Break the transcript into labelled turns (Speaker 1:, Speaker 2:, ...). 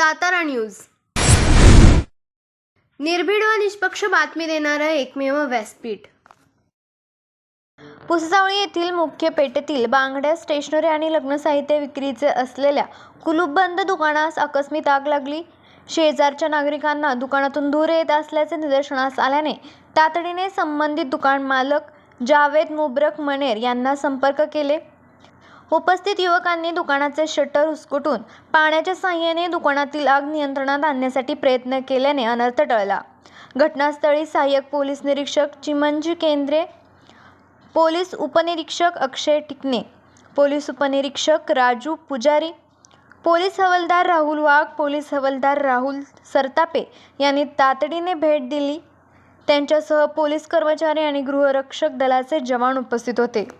Speaker 1: Satara news. निर्भीड व निष्पक्ष बातमी देणारं एकमेव व्यासपीठ.
Speaker 2: पुसजावळी येथील मुख्य पेठेतील बांगड्या स्टेशनरी आणि लग्न साहित्य विक्रीचे असलेल्या कुलूपबंद दुकानास आकस्मिक आग लागली. शेजारच्या नागरिकांना दुकानातून दूर येत असल्याचे निदर्शनास आल्याने तातडीने संबंधित दुकान मालक जावेद मुबरक मनेर यांना संपर्क केले. उपस्थित युवकांनी दुकानाचे शटर उचकटून पाण्याच्या साह्याने दुकानातील आग नियंत्रणात आणण्यासाठी प्रयत्न केल्याने अनर्थ टळला. घटनास्थळी सहाय्यक पोलीस निरीक्षक चिमंजी केंद्रे पोलीस उपनिरीक्षक अक्षय टिकणे पोलीस उपनिरीक्षक राजू पुजारी पोलीस हवालदार राहुल वाघ पोलीस हवालदार राहुल सरतापे यांनी तातडीने भेट दिली. त्यांच्यासह पोलीस कर्मचारी आणि गृहरक्षक दलाचे जवान उपस्थित होते.